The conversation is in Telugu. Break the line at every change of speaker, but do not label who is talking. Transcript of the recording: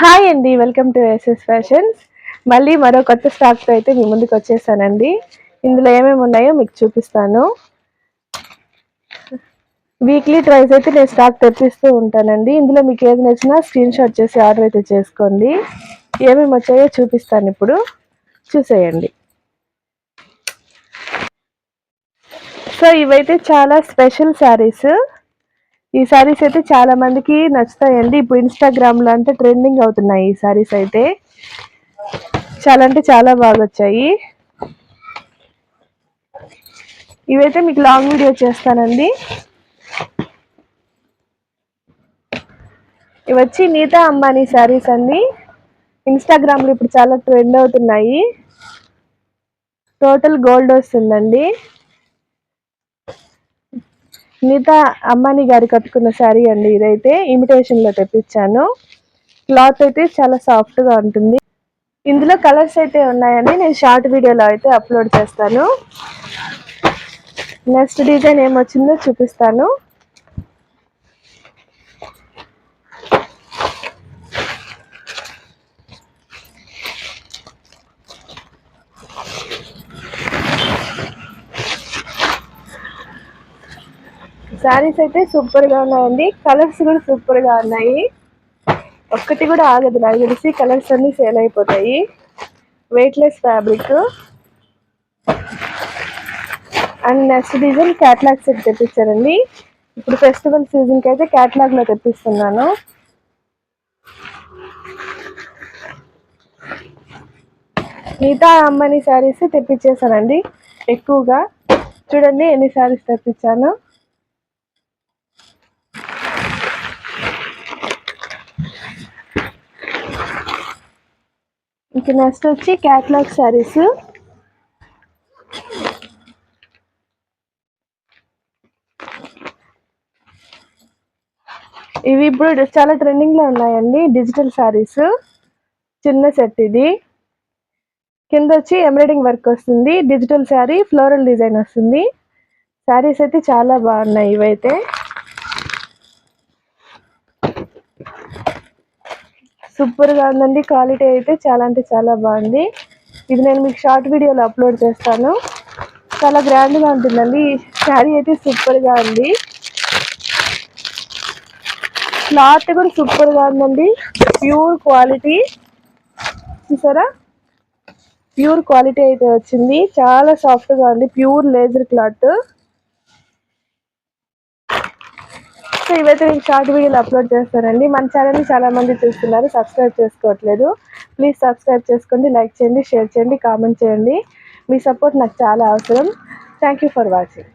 హాయ్ అండి వెల్కమ్ టు ఎస్ఎస్ ఫ్యాషన్స్ మళ్ళీ మరో కొత్త స్టాక్తో అయితే మీ ముందుకు వచ్చేసానండి. ఇందులో ఏమేమి ఉన్నాయో మీకు చూపిస్తాను. వీక్లీ ట్రైస్ అయితే నేను స్టాక్ తెప్పిస్తూ ఉంటానండి. ఇందులో మీకు ఏది నచ్చినా స్క్రీన్ షాట్ చేసి ఆర్డర్ అయితే చేసుకోండి. ఏమేమి వచ్చాయో చూపిస్తాను ఇప్పుడు. చూసేయండి. సో ఇవైతే చాలా స్పెషల్ శారీస్ ఈ సారీస్ అయితే చాలా మందికి నచ్చుతాయండి. ఇప్పుడు ఇన్స్టాగ్రామ్లో అంతా ట్రెండింగ్ అవుతున్నాయి ఈ సారీస్ అయితే. చాలా అంటే చాలా బాగా వచ్చాయి ఇవైతే మీకు లాంగ్ వీడియో చేస్తానండి. ఇవి వచ్చి నీతా అంబానీ శారీస్ అండి. ఇన్స్టాగ్రామ్లో ఇప్పుడు చాలా ట్రెండ్ అవుతున్నాయి. టోటల్ గోల్డ్ వస్తుందండి. నీతా అమ్మాని గారి కట్టుకున్న శారీ అండి ఇదైతే ఇమిటేషన్లో తెప్పించాను. క్లాత్ అయితే చాలా సాఫ్ట్గా ఉంటుంది. ఇందులో కలర్స్ అయితే ఉన్నాయని నేను షార్ట్ వీడియోలో అయితే అప్లోడ్ చేస్తాను. నెక్స్ట్ డిజైన్ ఏమొచ్చిందో చూపిస్తాను. శారీస్ అయితే సూపర్గా ఉన్నాయండి. కలర్స్ కూడా సూపర్గా ఉన్నాయి. ఒక్కటి కూడా ఆగదు నాకు తెలిసి. కలర్స్ అన్నీ సేల్ అయిపోతాయి. Weightless fabric and next design catalogue set తెప్పించారండి. ఇప్పుడు ఫెస్టివల్ సీజన్కి అయితే క్యాట్లాగ్లో తెప్పిస్తున్నాను. మిగతా అమ్మని శారీస్ తెప్పించేశానండి. ఎక్కువగా. చూడండి ఎన్ని శారీస్ తెప్పించాను. ఇక నెక్స్ట్ వచ్చి క్యాట్లాగ్ శారీస్ ఇవి ఇప్పుడు చాలా ట్రెండింగ్లో ఉన్నాయండి డిజిటల్ శారీస్ చిన్న సెట్ ఇది. కింద వచ్చి ఎంబ్రాయిడింగ్ వర్క్ వస్తుంది డిజిటల్ శారీ ఫ్లోరల్ డిజైన్ వస్తుంది. శారీస్ అయితే చాలా బాగున్నాయి ఇవైతే. సూపర్గా ఉందండి. క్వాలిటీ అయితే చాలా అంటే చాలా బాగుంది. ఇది నేను మీకు షార్ట్ వీడియోలో అప్లోడ్ చేస్తాను. చాలా గ్రాండ్గా ఉంటుందండి. శారీ అయితే సూపర్గా ఉంది. క్లాత్ కూడా సూపర్గా ఉందండి. Pure quality. చూసారా? ప్యూర్ క్వాలిటీ అయితే వచ్చింది. చాలా సాఫ్ట్గా ఉంది. Pure laser cloth. సో ఇవైతే నేను షార్ట్ వీడియోలు అప్లోడ్ చేస్తానండి. మన ఛానల్ని చాలా మంది చూస్తున్నారు. సబ్స్క్రైబ్ చేసుకోవట్లేదు. ప్లీజ్ సబ్స్క్రైబ్ చేసుకోండి. లైక్ చేయండి షేర్ చేయండి కామెంట్ చేయండి. మీ సపోర్ట్ నాకు చాలా అవసరం. Thank for watching